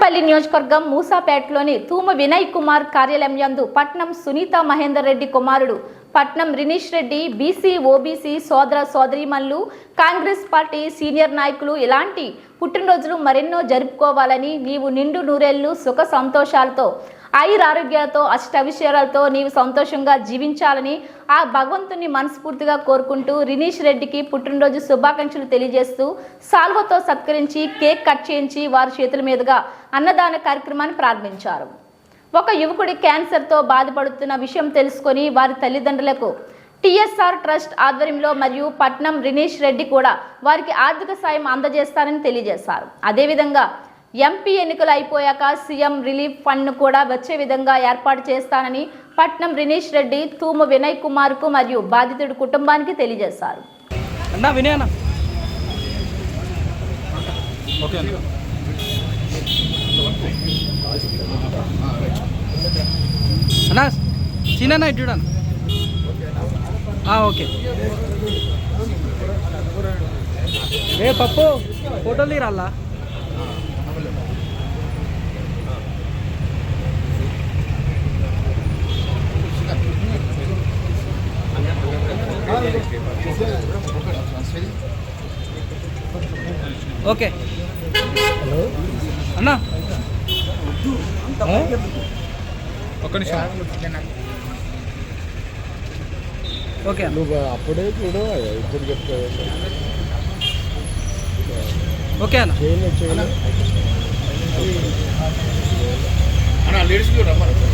కూకట్పల్లి నియోజకవర్గం మూసాపేటలోని తూమ వినయ్ కుమార్ కార్యాలయం యందు పట్నం సునీత మహేందర్ రెడ్డి కుమారుడు పట్నం రినీష్ రెడ్డి బీసీ ఓబీసీ సోదర సోదరిమల్లు కాంగ్రెస్ పార్టీ సీనియర్ నాయకులు ఇలాంటి పుట్టినరోజులు మరెన్నో జరుపుకోవాలని నీవు నిండు నూరేళ్ళు సుఖ సంతోషాలతో ఆయురారోగ్యాలతో అష్టవిషయాలతో నీవు సంతోషంగా జీవించాలని ఆ భగవంతుని మనస్ఫూర్తిగా కోరుకుంటూ రినీష్ రెడ్డికి పుట్టినరోజు శుభాకాంక్షలు తెలియజేస్తూ సాల్వతో సత్కరించి కేక్ కట్ చేయించి వారి చేతుల మీదుగా అన్నదాన కార్యక్రమాన్ని ప్రారంభించారు. ఒక యువకుడి క్యాన్సర్తో బాధపడుతున్న విషయం తెలుసుకొని వారి తల్లిదండ్రులకు టిఎస్ఆర్ ట్రస్ట్ ఆధ్వర్యంలో మరియు పట్నం రినీష్ రెడ్డి కూడా వారికి ఆర్థిక సాయం అందజేస్తారని తెలియజేశారు. అదేవిధంగా ఎంపీ ఎన్నికలు అయిపోయాక సీఎం రిలీఫ్ ఫండ్ను కూడా వచ్చే విధంగా ఏర్పాటు చేస్తానని పట్నం రినీష్ రెడ్డి తూము వినయ్ కుమార్కు మరియు బాధితుడి కుటుంబానికి తెలియజేశారు. అన్నా ఓకే. ఏ పప్పు ఫోటోలు తీరాలా? ఓకే. అన్నా. ఒక్క నిమిషం. ఓకే అన్న. నువ్వు అప్పుడే చూడు ఇప్పుడు చెప్తావు ఓకే అన్న. అన్న లేడీస్ కూడా రమ్మను.